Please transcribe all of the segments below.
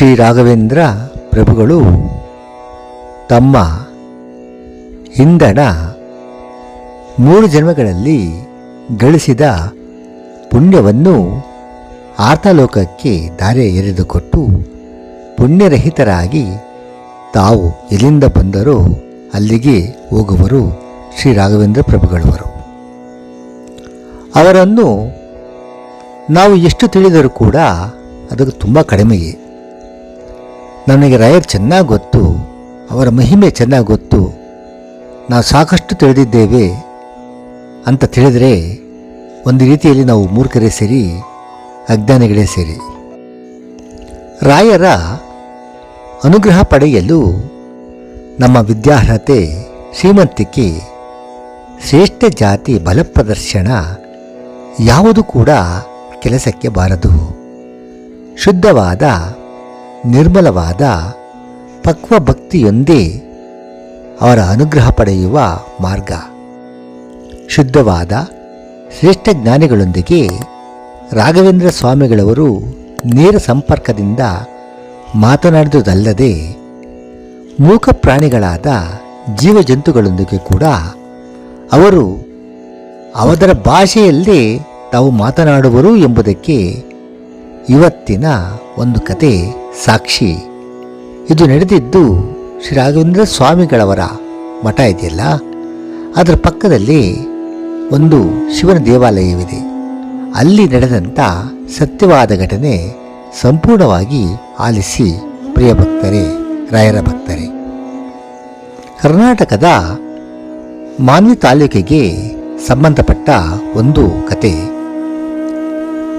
ಶ್ರೀ ರಾಘವೇಂದ್ರ ಪ್ರಭುಗಳು ತಮ್ಮ ಹಿಂದಣ ಮೂರು ಜನ್ಮಗಳಲ್ಲಿ ಗಳಿಸಿದ ಪುಣ್ಯವನ್ನು ಆರ್ತಲೋಕಕ್ಕೆ ದಾರೆ ಎರೆದುಕೊಟ್ಟು ಪುಣ್ಯರಹಿತರಾಗಿ ತಾವು ಎಲ್ಲಿಂದ ಬಂದರೋ ಅಲ್ಲಿಗೆ ಹೋಗುವರು ಶ್ರೀ ರಾಘವೇಂದ್ರ ಪ್ರಭುಗಳವರು. ಅವರನ್ನು ನಾವು ಎಷ್ಟು ತಿಳಿದರೂ ಕೂಡ ಅದಕ್ಕೆ ತುಂಬ ಕಡಿಮೆಯೇ. ನನಗೆ ರಾಯರ್ ಚೆನ್ನಾಗಿ ಗೊತ್ತು, ಅವರ ಮಹಿಮೆ ಚೆನ್ನಾಗಿ ಗೊತ್ತು. ನಾವು ಸಾಕಷ್ಟು ತಿಳಿದಿದ್ದೇವೆ ಅಂತ ತಿಳಿದರೆ ಒಂದು ರೀತಿಯಲ್ಲಿ ನಾವು ಮೂರ್ಖರೇ ಸೇರಿ, ಅಜ್ಞಾನಿಗಳೇ ಸೇರಿ. ರಾಯರ ಅನುಗ್ರಹ ಪಡೆಯಲು ನಮ್ಮ ವಿದ್ಯಾರ್ಹತೆ ಶ್ರೀಮಂತಿಕೆ, ಶ್ರೇಷ್ಠ ಜಾತಿ ಬಲಪ್ರದರ್ಶನ ಯಾವುದು ಕೂಡ ಕೆಲಸಕ್ಕೆ ಬಾರದು. ಶುದ್ಧವಾದ ನಿರ್ಮಲವಾದ ಪಕ್ವ ಭಕ್ತಿಯೊಂದೇ ಅವರ ಅನುಗ್ರಹ ಪಡೆಯುವ ಮಾರ್ಗ. ಶುದ್ಧವಾದ ಶ್ರೇಷ್ಠ ಜ್ಞಾನಿಗಳೊಂದಿಗೆ ರಾಘವೇಂದ್ರ ಸ್ವಾಮಿಗಳವರು ನೇರ ಸಂಪರ್ಕದಿಂದ ಮಾತನಾಡಿದುದಲ್ಲದೆ ಮೂಕ ಪ್ರಾಣಿಗಳಾದ ಜೀವಜಂತುಗಳೊಂದಿಗೆ ಕೂಡ ಅವರು ಅವರ ಭಾಷೆಯಲ್ಲೇ ತಾವು ಮಾತನಾಡುವರು ಎಂಬುದಕ್ಕೆ ಇವತ್ತಿನ ಒಂದು ಕತೆ. ಸಾಕ್ಷಿ. ಇದು ನಡೆದಿದ್ದು ಶ್ರೀ ರಾಘವೇಂದ್ರ ಸ್ವಾಮಿಗಳವರ ಮಠ ಇದೆಯಲ್ಲ? ಅದರ ಪಕ್ಕದಲ್ಲಿ ಒಂದು ಶಿವನ ದೇವಾಲಯವಿದೆ. ಅಲ್ಲಿ ನಡೆದಂಥ ಸತ್ಯವಾದ ಘಟನೆ ಸಂಪೂರ್ಣವಾಗಿ ಆಲಿಸಿ ಪ್ರಿಯ ಭಕ್ತರೇ, ರಾಯರ ಭಕ್ತರೇ. ಕರ್ನಾಟಕದ ಮಾನ್ವಿ ತಾಲೂಕಿಗೆ ಸಂಬಂಧಪಟ್ಟ ಒಂದು ಕತೆ.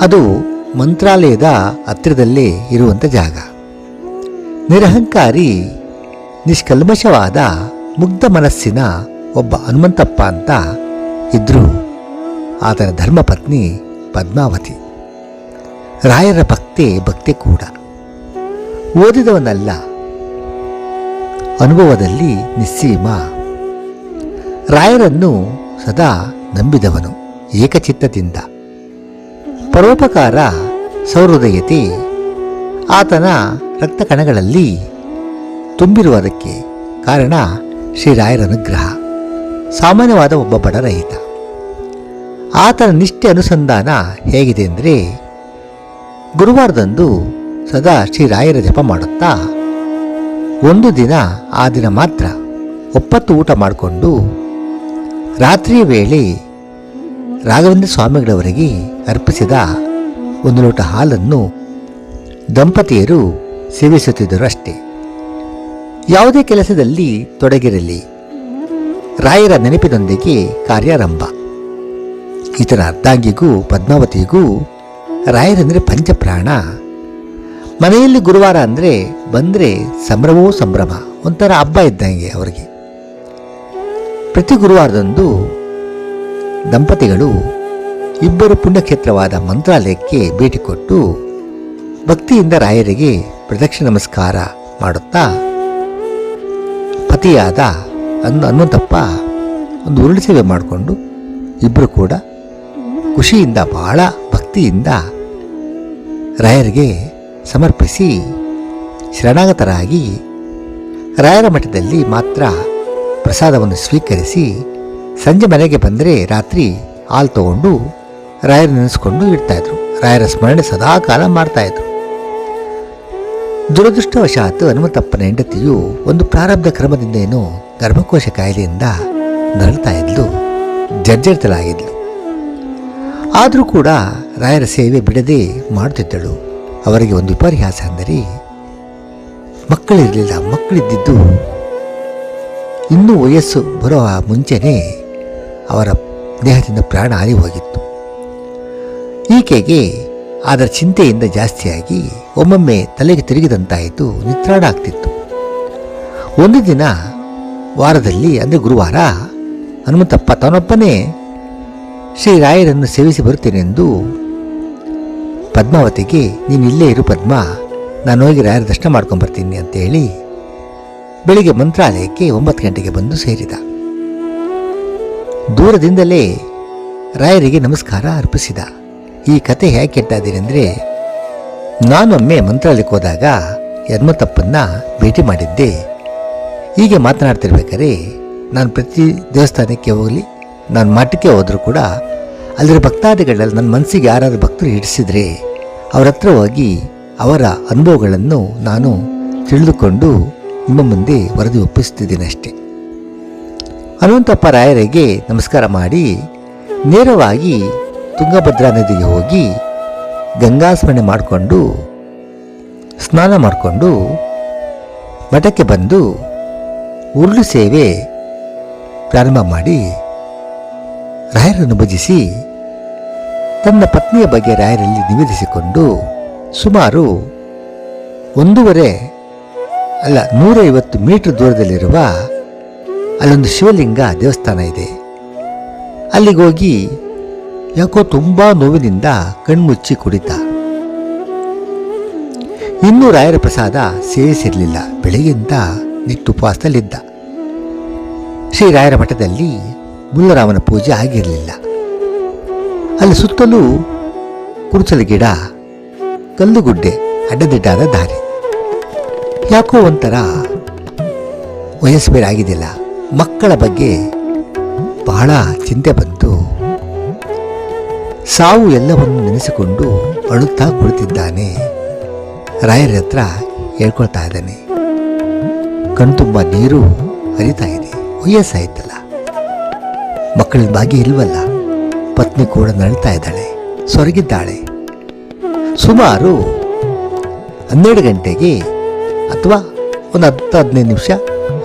ಅದು ಮಂತ್ರಾಲಯದ ಹತ್ತಿರದಲ್ಲೇ ಇರುವಂಥ ಜಾಗ. ನಿರಹಂಕಾರಿ, ನಿಷ್ಕಲ್ಮಶವಾದ, ಮುಗ್ಧ ಮನಸ್ಸಿನ ಒಬ್ಬ ಹನುಮಂತಪ್ಪ ಅಂತ ಇದ್ರು ಆತನ ಧರ್ಮಪತ್ನಿ ಪದ್ಮಾವತಿ. ರಾಯರ ಭಕ್ತಿ ಭಕ್ತಿ ಕೂಡ. ಓದಿದವನಲ್ಲ. ಅನುಭವದಲ್ಲಿ ನಿಸ್ಸೀಮ. ರಾಯರನ್ನು ಸದಾ ನಂಬಿದವನು ಏಕಚಿತ್ತದಿಂದ. ಪರೋಪಕಾರ ಸೌಹೃದಯತೆ. ಆತನ ರಕ್ತ ಕಣಗಳಲ್ಲಿ ತುಂಬಿರುವುದಕ್ಕೆ ಕಾರಣ ಶ್ರೀರಾಯರ ಅನುಗ್ರಹ. ಸಾಮಾನ್ಯವಾದ ಒಬ್ಬ ಬಡರಹಿತ ಆತನ ನಿಷ್ಠೆ ಅನುಸಂಧಾನ ಹೇಗಿದೆ ಅಂದರೆ, ಗುರುವಾರದಂದು ಸದಾ ಶ್ರೀರಾಯರ ಜಪ ಮಾಡುತ್ತಾ, ಒಂದು ದಿನ ಆ ದಿನ ಮಾತ್ರ ಒಪ್ಪತ್ತು ಊಟ ಮಾಡಿಕೊಂಡು, ರಾತ್ರಿಯ ವೇಳೆ ರಾಘವೇಂದ್ರ ಸ್ವಾಮಿಗಳವರಿಗೆ ಅರ್ಪಿಸಿದ ಒಂದು ಲೋಟ ಹಾಲನ್ನು ದಂಪತಿಯರು ಸೇವಿಸುತ್ತಿದ್ದರು ಅಷ್ಟೇ ಯಾವುದೇ ಕೆಲಸದಲ್ಲಿ ತೊಡಗಿರಲಿ. ರಾಯರ ನೆನಪಿನೊಂದಿಗೆ ಕಾರ್ಯಾರಂಭ. ಈತನ ಅರ್ಧಾಂಗಿಗೂ ಪದ್ಮಾವತಿಗೂ ರಾಯರಂದರೆ ಪಂಚಪ್ರಾಣ. ಮನೆಯಲ್ಲಿ ಗುರುವಾರ ಅಂದರೆ ಬಂದರೆ ಸಂಭ್ರಮವೂ ಸಂಭ್ರಮ ಒಂಥರ ಹಬ್ಬ ಇದ್ದಂಗೆ ಅವರಿಗೆ. ಪ್ರತಿ ಗುರುವಾರದಂದು ದಂಪತಿಗಳು ಇಬ್ಬರು ಪುಣ್ಯಕ್ಷೇತ್ರವಾದ ಮಂತ್ರಾಲಯಕ್ಕೆ ಭೇಟಿ ಕೊಟ್ಟು ಭಕ್ತಿಯಿಂದ ರಾಯರಿಗೆ ಪ್ರದಕ್ಷಿಣ ನಮಸ್ಕಾರ ಮಾಡುತ್ತಾ ಪತಿಯಾದ ಅನ್ನ ಹನುಮಂತಪ್ಪ ಒಂದು ಉರುಳು ಸೇವೆ ಮಾಡಿಕೊಂಡು ಇಬ್ಬರು ಕೂಡ ಖುಷಿಯಿಂದ ಬಹಳ ಭಕ್ತಿಯಿಂದ ರಾಯರಿಗೆ ಸಮರ್ಪಿಸಿ ಶರಣಾಗತರಾಗಿ ರಾಯರ ಮಠದಲ್ಲಿ ಮಾತ್ರ ಪ್ರಸಾದವನ್ನು ಸ್ವೀಕರಿಸಿ ಸಂಜೆ ಮನೆಗೆ ಬಂದರೆ ರಾತ್ರಿ ಹಾಲು ತಗೊಂಡು ರಾಯರ ನೆನೆಸ್ಕೊಂಡು ಇಡ್ತಾಯಿದ್ರು ರಾಯರ ಸ್ಮರಣೆ ಸದಾ ಸದಾಕಾಲ ಮಾಡ್ತಾಯಿದ್ರು ದುರದೃಷ್ಟವಶಾತ್ ಹನುಮಂತಪ್ಪನ ಹೆಂಡತಿಯು ಒಂದು ಪ್ರಾರಬ್ಧ ಕ್ರಮದಿಂದ ಏನೋ ಗರ್ಭಕೋಶ ಕಾಯಿಲೆಯಿಂದ ನರಳ್ತಾ ಇದ್ಲು, ಜರ್ಜರಿತಲಾಗಿದ್ಲು. ಆದರೂ ಕೂಡ ರಾಯರ ಸೇವೆ ಬಿಡದೆ ಮಾಡುತ್ತಿದ್ದಳು. ಅವರಿಗೆ ಒಂದು ವಿಪರ್ಯಾಸ ಅಂದರೆ, ಮಕ್ಕಳಿರಲಿಲ್ಲ, ಮಕ್ಕಳಿದ್ದಿದ್ದು ಇನ್ನೂ ವಯಸ್ಸು ಬರುವ ಮುಂಚೆನೇ ಅವರ ದೇಹದಿಂದ ಪ್ರಾಣ ಹಾರಿ ಹೋಗಿತ್ತು. ಈಕೆಗೆ ಅದರ ಚಿಂತೆಯಿಂದ ಜಾಸ್ತಿಯಾಗಿ ಒಮ್ಮೊಮ್ಮೆ ತಲೆಗೆ ತಿರುಗಿದಂತಾಯಿತು ನಿತ್ರಾಣ ಆಗ್ತಿತ್ತು ಒಂದು ದಿನ ವಾರದಲ್ಲಿ, ಅಂದರೆ ಗುರುವಾರ, ಹನುಮಂತಪ್ಪ ತಾನೊಬ್ಬನೇ ಶ್ರೀರಾಯರನ್ನು ಸೇವಿಸಿ ಬರುತ್ತೇನೆಂದು ಪದ್ಮಾವತಿಗೆ, ನೀನು ಇಲ್ಲೇ ಇರು ಪದ್ಮ, ನಾನು ಹೋಗಿ ರಾಯರ ದರ್ಶನ ಮಾಡ್ಕೊಂಬರ್ತೀನಿ ಅಂತೇಳಿ ಬೆಳಿಗ್ಗೆ ಮಂತ್ರಾಲಯಕ್ಕೆ ಒಂಬತ್ತು ಗಂಟೆಗೆ ಬಂದು ಸೇರಿದ. ದೂರದಿಂದಲೇ ರಾಯರಿಗೆ ನಮಸ್ಕಾರ ಅರ್ಪಿಸಿದ. ಈ ಕತೆ ಹೇಗೆ ಇದ್ದೀನಿ ಅಂದರೆ, ನಾನೊಮ್ಮೆ ಮಂತ್ರಾಲಯಕ್ಕೆ ಹೋದಾಗ ಯನ್ಮತಪ್ಪನ್ನ ಭೇಟಿ ಮಾಡಿದ್ದೆ. ಹೀಗೆ ಮಾತನಾಡ್ತಿರ್ಬೇಕಾದ್ರೆ, ನಾನು ಪ್ರತಿ ದೇವಸ್ಥಾನಕ್ಕೆ ಹೋಗಲಿ, ನಾನು ಮಠಕ್ಕೆ ಹೋದರೂ ಕೂಡ ಅಲ್ಲಿರೋ ಭಕ್ತಾದಿಗಳಲ್ಲಿ ನನ್ನ ಮನಸ್ಸಿಗೆ ಯಾರಾದರೂ ಭಕ್ತರು ಹಿಡಿಸಿದರೆ, ಅವರ ಹತ್ರ ಹೋಗಿ ಅವರ ಅನುಭವಗಳನ್ನು ನಾನು ತಿಳಿದುಕೊಂಡು ನಿಮ್ಮ ಮುಂದೆ ವರದಿ ಒಪ್ಪಿಸ್ತಿದ್ದೀನಿ ಅಷ್ಟೆ. ರಾಯರಿಗೆ ನಮಸ್ಕಾರ ಮಾಡಿ, ನೇರವಾಗಿ ತುಂಗಭದ್ರಾ ನದಿಗೆ ಹೋಗಿ ಗಂಗಾಸ್ಮರಣೆ ಮಾಡಿಕೊಂಡು, ಸ್ನಾನ ಮಾಡಿಕೊಂಡು ಮಠಕ್ಕೆ ಬಂದು ಉರುಳು ಸೇವೆ ಪ್ರಾರಂಭ ಮಾಡಿ ರಾಯರನ್ನು ಭಜಿಸಿ ತನ್ನ ಪತ್ನಿಯ ಬಗ್ಗೆ ರಾಯರಲ್ಲಿ ನಿವೇದಿಸಿಕೊಂಡು ಸುಮಾರು ಒಂದೂವರೆ ಅಲ್ಲ, ನೂರೈವತ್ತು ಮೀಟರ್ ದೂರದಲ್ಲಿರುವ ಅಲ್ಲೊಂದು ಶಿವಲಿಂಗ ದೇವಸ್ಥಾನ ಇದೆ. ಅಲ್ಲಿಗೆ ಹೋಗಿ ಯಾಕೋ ತುಂಬಾ ನೋವಿನಿಂದ ಕಣ್ಮುಚ್ಚಿ ಕುಡಿತ. ಇನ್ನೂ ರಾಯರ ಪ್ರಸಾದ ಸೇವಿಸಿರಲಿಲ್ಲ ಬೆಳಗ್ಗೆಯಿಂದ ನಿಟ್ಟು ಉಪವಾಸದಲ್ಲಿದ್ದ ಶ್ರೀರಾಯರ ಮಠದಲ್ಲಿ ಮುಲ್ಲರಾಮನ ಪೂಜೆ ಆಗಿರಲಿಲ್ಲ. ಅಲ್ಲಿ ಸುತ್ತಲೂ ಕುರುಚಲ ಗಿಡ, ಕಲ್ಲುಗುಡ್ಡೆ, ಅಡ್ಡದಿಡ್ಡಾದ ದಾರಿ. ಯಾಕೋ ಒಂಥರ ವಯಸ್ಸು ಬೇರೆ ಆಗಿದ್ದಿಲ್ಲ. ಮಕ್ಕಳ ಬಗ್ಗೆ ಬಹಳ ಚಿಂತೆ ಬಂತು. ಸಾವು ಎಲ್ಲವನ್ನು ನೆನೆಸಿಕೊಂಡು ಅಳುತ್ತಾ ಕುಳಿತಿದ್ದಾನೆ. ರಾಯರ ಹತ್ರ ಹೇಳ್ಕೊಳ್ತಾ ಇದ್ದಾನೆ. ಕಣ್ತುಂಬ ನೀರು ಹರಿತಾ ಇದೆ. ವಯಸ್ಸಾಯ್ತಲ್ಲ ಮಕ್ಕಳ ಭಾಗ್ಯ ಇಲ್ವಲ್ಲ ಪತ್ನಿ ಕೂಡ ನಳ್ತಾ ಇದ್ದಾಳೆ. ಸೊರಗಿದ್ದಾಳೆ. ಸುಮಾರು ಹನ್ನೆರಡು ಗಂಟೆಗೆ ಅಥವಾ ಒಂದು ಹತ್ತು ಹದಿನೈದು ನಿಮಿಷ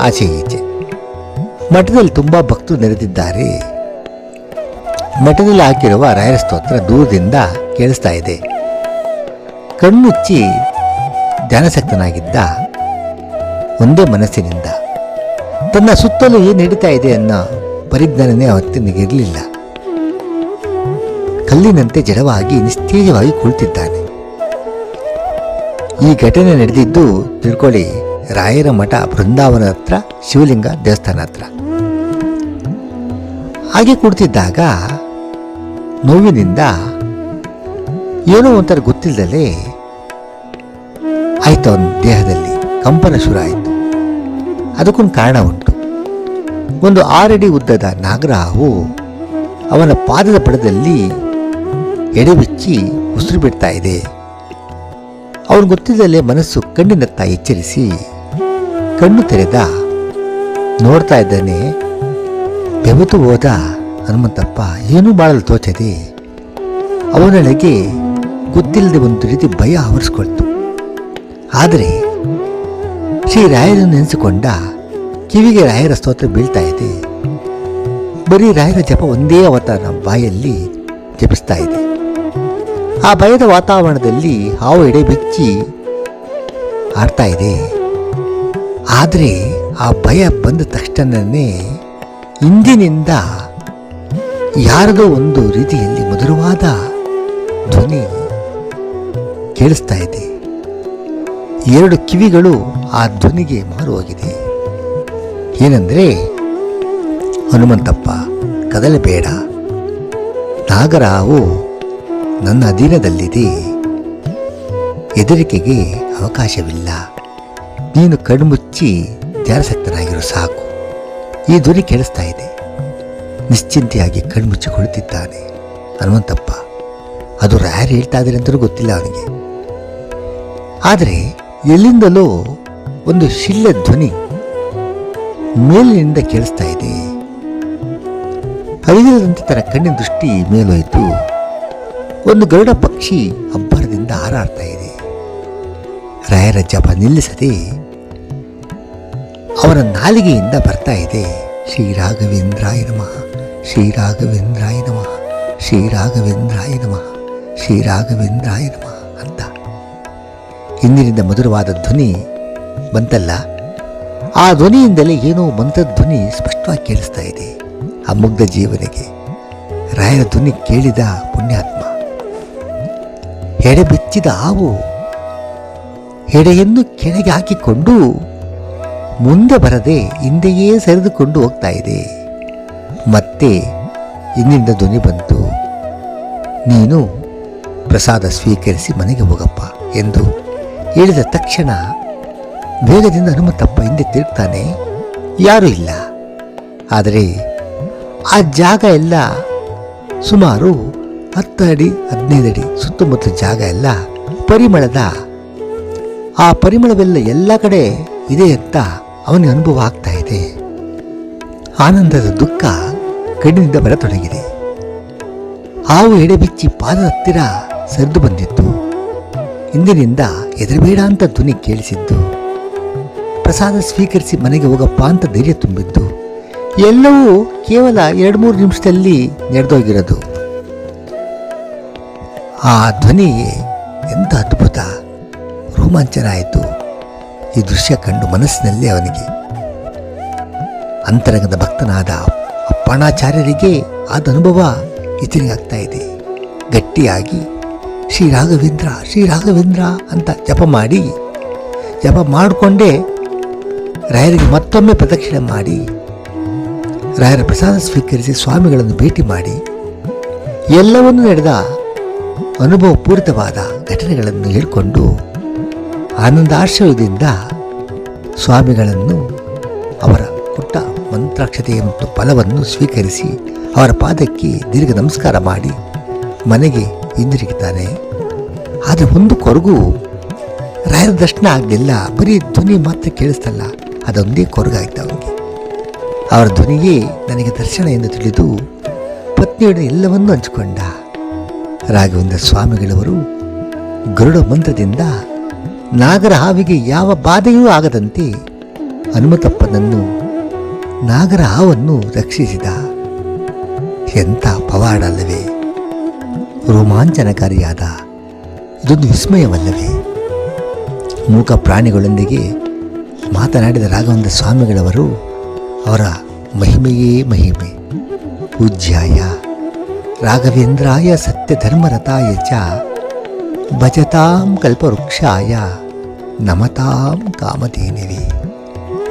ಆಚೆ ಈಚೆ. ಮಠದಲ್ಲಿ ತುಂಬ ಭಕ್ತರು ನೆರೆದಿದ್ದಾರೆ. ಮಠದಲ್ಲಿ ಹಾಕಿರುವ ರಾಯರ ಸ್ತೋತ್ರ ದೂರದಿಂದ ಕೇಳಿಸ್ತಾ ಇದೆ. ಕಣ್ಣುಚ್ಚಿ ಧ್ಯಾನಸಕ್ತನಾಗಿದ್ದ ಒಂದೇ ಮನಸ್ಸಿನಿಂದ. ತನ್ನ ಸುತ್ತಲೂ ಏನು ನಡೀತಾ ಇದೆ ಅನ್ನೋ ಪರಿಜ್ಞಾನನೇ ಅವತ್ತಿನಿಗಿರಲಿಲ್ಲ. ಕಲ್ಲಿನಂತೆ ಜಡವಾಗಿ ನಿಸ್ತೇಜವಾಗಿ ಕುಳಿತಿದ್ದಾನೆ. ಈ ಘಟನೆ ನಡೆದಿದ್ದು ತಿಳ್ಕೊಳ್ಳಿ, ರಾಯರ ಮಠ ಬೃಂದಾವನ ಹತ್ರ, ಶಿವಲಿಂಗ ದೇವಸ್ಥಾನ ಹತ್ರ. ಹಾಗೆ ಕುಳಿತಿದ್ದಾಗ ನೋವಿನಿಂದ ಏನೋ ಒಂಥರ ಗೊತ್ತಿಲ್ಲದಲೇ ಆಯ್ತು ಅವನ ದೇಹದಲ್ಲಿ, ಕಂಪನ ಶುರು ಆಯಿತು. ಅದಕ್ಕೊಂದು ಕಾರಣ ಉಂಟು. ಒಂದು ಆರಡಿ ಉದ್ದದ ನಾಗರಾಹು ಅವನ ಪಾದದ ಪಡದಲ್ಲಿ ಎಡೆಬಿಚ್ಚಿ ಉಸಿರು ಬಿಡ್ತಾ ಇದೆ. ಅವನು ಗೊತ್ತಿದ್ದಲ್ಲೇ ಮನಸ್ಸು ಕಣ್ಣಿನತ್ತ ಎಚ್ಚರಿಸಿ ಕಣ್ಣು ತೆರೆದ ನೋಡ್ತಾ ಇದ್ದಾನೆ ಬೆವತು ಹೋದ ಹನುಮಂತಪ್ಪ, ಏನೂ ಮಾಡಲು ತೋಚದೆ. ಅವನೊಳಗೆ ಗೊತ್ತಿಲ್ಲದೆ ಒಂದು ರೀತಿ ಭಯ ಆವರಿಸ್ಕೊಳ್ತು. ಆದರೆ ಶ್ರೀ ರಾಯರನ್ನು ನೆನೆಸಿಕೊಂಡ ಕಿವಿಗೆ ರಾಯರ ಸ್ತೋತ್ರ ಬೀಳ್ತಾ ಇದೆ. ಬರೀ ರಾಯರ ಜಪ ಒಂದೇ ಅವತಾರ ಬಾಯಲ್ಲಿ ಜಪಿಸ್ತಾ ಇದೆ. ಆ ಭಯದ ವಾತಾವರಣದಲ್ಲಿ ಹಾವು ಎಡೆ ಬಿಚ್ಚಿ ಆಡ್ತಾ ಇದೆ. ಆದರೆ ಆ ಭಯ ಬಂದ ತಕ್ಷಣನೇ ಇಂದಿನಿಂದ ಯಾರದೋ ಒಂದು ರೀತಿಯಲ್ಲಿ ಮಧುರವಾದ ಧ್ವನಿ ಕೇಳಿಸ್ತಾ ಇದೆ. ಎರಡು ಕಿವಿಗಳು ಆ ಧ್ವನಿಗೆ ಮಾರು ಹೋಗಿದೆ ಏನಂದ್ರೆ, ಹನುಮಂತಪ್ಪ ಕದಲಬೇಡ ನಾಗರಾವು ನನ್ನ ಅಧೀನದಲ್ಲಿದೆ. ಹೆದರಿಕೆಗೆ ಅವಕಾಶವಿಲ್ಲ. ನೀನು ಕಣ್ಮುಚ್ಚಿ ಧ್ಯಾನಸಕ್ತನಾಗಿರು ಸಾಕು. ಈ ಧ್ವನಿ ಕೇಳಿಸ್ತಾ ಇದೆ. ನಿಶ್ಚಿಂತೆಯಾಗಿ ಕಣ್ಮುಚ್ಚಿಕೊಳ್ಳುತ್ತಿದ್ದಾನೆ. ಹನುಮಂತಪ್ಪ, ಅದು ಯಾರು ಹೇಳ್ತಾ ಇದ್ದಾರೆ ಅಂತಲೂ ಗೊತ್ತಿಲ್ಲ ಅವನಿಗೆ. ಆದರೆ ಎಲ್ಲಿಂದಲೋ ಒಂದು ಶಿಳ್ಳೆ ಧ್ವನಿ ಮೇಲಿನಿಂದ ಕೇಳಿಸ್ತಾ ಇದೆ. ಅರಿವಿಲ್ಲದಂತೆ ತನ್ನ ಕಣ್ಣಿನ ದೃಷ್ಟಿ ಮೇಲೋಯಿತು ಒಂದು ಗರುಡ ಪಕ್ಷಿ ಅಬ್ಬರದಿಂದ ಹಾರಾಡ್ತಾ ಇದೆ. ರಾಯರ ಜಪ ನಿಲ್ಲಿಸದೆ ಅವನ ನಾಲಿಗೆಯಿಂದ ಬರ್ತಾ ಇದೆ ಶ್ರೀ ರಾಘವೇಂದ್ರಾಯ ನಮಃ. ಶ್ರೀ ರಾಘವೇಂದ್ರಾಯ ನಮಃ. ಶ್ರೀ ರಾಘವೇಂದ್ರಾಯ ನಮಃ. ಶ್ರೀ ರಾಘವೇಂದ್ರಾಯ ನಮಃ ಅಂತ. ಹಿಂದಿನಿಂದ ಮಧುರವಾದ ಧ್ವನಿ ಬಂತಲ್ಲ? ಆ ಧ್ವನಿಯಿಂದಲೇ ಏನೋ ಮಂತ್ರಧ್ವನಿ ಸ್ಪಷ್ಟವಾಗಿ ಕೇಳಿಸ್ತಾ ಇದೆ ಆ ಮುಗ್ಧ ಜೀವನಿಗೆ. ರಾಯರ ಧ್ವನಿ ಕೇಳಿದ ಪುಣ್ಯಾತ್ಮ. ಎಡೆ ಬಿಚ್ಚಿದ ಹಾವು ಎಡೆಯನ್ನು ಕೆಳಗೆ ಹಾಕಿಕೊಂಡು ಮುಂದೆ ಬರದೆ ಹಿಂದೆಯೇ ಸರಿದುಕೊಂಡು ಹೋಗ್ತಾ ಇದೆ. ಮತ್ತೆ ಇನ್ನಿಂದ ಧ್ವನಿ ಬಂತು ನೀನು ಪ್ರಸಾದ ಸ್ವೀಕರಿಸಿ ಮನೆಗೆ ಹೋಗಪ್ಪ ಎಂದು ಹೇಳಿದ ತಕ್ಷಣ ವೇಗದಿಂದ ಹನುಮಂತಪ್ಪ ಹಿಂದೆ ತಿರುಗ್ತಾನೆ. ಯಾರೂ ಇಲ್ಲ. ಆದರೆ ಆ ಜಾಗ ಎಲ್ಲ ಸುಮಾರು ಹತ್ತು ಅಡಿ, ಹದಿನೈದು ಅಡಿ ಸುತ್ತಮುತ್ತ ಜಾಗ ಎಲ್ಲ ಪರಿಮಳದ. ಆ ಪರಿಮಳವೆಲ್ಲ ಎಲ್ಲ ಕಡೆ ಇದೆ ಅಂತ ಅವನಿಗೆ ಅನುಭವ ಆಗ್ತಾ ಇದೆ. ಆನಂದದ ದುಃಖ ಕಣ್ಣಿನಿಂದ ಬರತೊಡಗಿದೆ ಹಾವು ಎಡೆಬಿಚ್ಚಿ ಪಾದದ ಹತ್ತಿರ ಸರಿದು ಬಂದಿತ್ತು. ಇಂದಿನಿಂದ ಹೆದರಬೇಡ ಅಂತ ಧ್ವನಿ ಕೇಳಿಸಿದ್ದು. ಪ್ರಸಾದ ಸ್ವೀಕರಿಸಿ ಮನೆಗೆ ಹೋಗಪ್ಪ ಅಂತ ಧೈರ್ಯ ತುಂಬಿದ್ದು. ಎಲ್ಲವೂ ಕೇವಲ ಎರಡು ಮೂರು ನಿಮಿಷದಲ್ಲಿ ನಡೆದೋಗಿರೋದು. ಆ ಧ್ವನಿ ಎಂಥ ಅದ್ಭುತ. ರೋಮಾಂಚನ ಆಯಿತು ಈ ದೃಶ್ಯ ಕಂಡು ಮನಸ್ಸಿನಲ್ಲಿ ಅವನಿಗೆ. ಅಂತರಂಗದ ಭಕ್ತನಾದ ಅಪ್ಪಣಾಚಾರ್ಯರಿಗೆ ಆದ ಅನುಭವ ಈತನಿಗಾಗ್ತಾ ಇದೆ ಗಟ್ಟಿಯಾಗಿ ಶ್ರೀ ರಾಘವೇಂದ್ರ ಶ್ರೀ ರಾಘವೇಂದ್ರ ಅಂತ ಜಪ ಮಾಡಿ, ಜಪ ಮಾಡಿಕೊಂಡೇ ರಾಯರಿಗೆ ಮತ್ತೊಮ್ಮೆ ಪ್ರದಕ್ಷಿಣೆ ಮಾಡಿ, ರಾಯರ ಪ್ರಸಾದ ಸ್ವೀಕರಿಸಿ ಸ್ವಾಮಿಗಳನ್ನು ಭೇಟಿ ಮಾಡಿ, ಎಲ್ಲವನ್ನೂ ನಡೆದ ಅನುಭವಪೂರಿತವಾದ ಘಟನೆಗಳನ್ನು ಹೇಳಿಕೊಂಡು ಆನಂದಾಶ್ರಯದಿಂದ ಸ್ವಾಮಿಗಳನ್ನು ಅವರ ಕೊಟ್ಟ ಮಂತ್ರಾಕ್ಷತೆಯ ಮತ್ತು ಫಲವನ್ನು ಸ್ವೀಕರಿಸಿ ಅವರ ಪಾದಕ್ಕೆ ದೀರ್ಘ ನಮಸ್ಕಾರ ಮಾಡಿ ಮನೆಗೆ ಹಿಂದಿರುಗಿದ್ದಾನೆ. ಆದರೆ ಒಂದು ಕೊರಗು ರಾಯರ ದರ್ಶನ ಆಗಲಿಲ್ಲ. ಬರೀ ಧ್ವನಿ ಮಾತ್ರ ಕೇಳಿಸ್ತಲ್ಲ, ಅದೊಂದೇ ಕೊರಗಾಯ್ತು ಅವನಿಗೆ. ಅವರ ಧ್ವನಿಯೇ ನನಗೆ ದರ್ಶನ ಎಂದು ತಿಳಿದು ಪತ್ನಿಯೊಡನೆ ಎಲ್ಲವನ್ನೂ ಹಂಚಿಕೊಂಡ. ರಾಘವೇಂದ್ರ ಸ್ವಾಮಿಗಳವರು ಗರುಡ ಮಂತ್ರದಿಂದ ನಾಗರ ಹಾವಿಗೆ ಯಾವ ಬಾಧೆಯೂ ಆಗದಂತೆ ಹನುಮತಪ್ಪನನ್ನು ನಾಗರ ಹಾವನ್ನು ರಕ್ಷಿಸಿದ. ಎಂಥ ಪವಾಡ ಅಲ್ಲವೇ ರೋಮಾಂಚನಕಾರಿಯಾದ ಇದೊಂದು ವಿಸ್ಮಯವಲ್ಲವೇ. ಮೂಕ ಪ್ರಾಣಿಗಳೊಂದಿಗೆ ಮಾತನಾಡಿದ ರಾಘವೇಂದ್ರ ಸ್ವಾಮಿಗಳವರು ಅವರ ಮಹಿಮೆಯೇ ಮಹಿಮೆ. ಪೂಜ್ಯಾಯ ರಾಘವೇಂದ್ರಾಯ ಸತ್ಯಧರ್ಮರತಾಯ ಚ ಭಜತಾಂ ಕಲ್ಪವೃಕ್ಷಾಯ ನಮತಾಂ ಕಾಮಧೇನಿವೆ.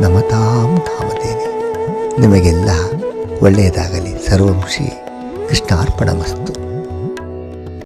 ನಮತಾಂ ಕಾಮಧೇನಿ ನಿಮಗೆಲ್ಲ ಒಳ್ಳೆಯದಾಗಲಿ. ಸರ್ವಂಶಿ ಕೃಷ್ಣ ಅರ್ಪಣ ಕೃಷ್ಣಾರ್ಪಣಮಸ್ತು.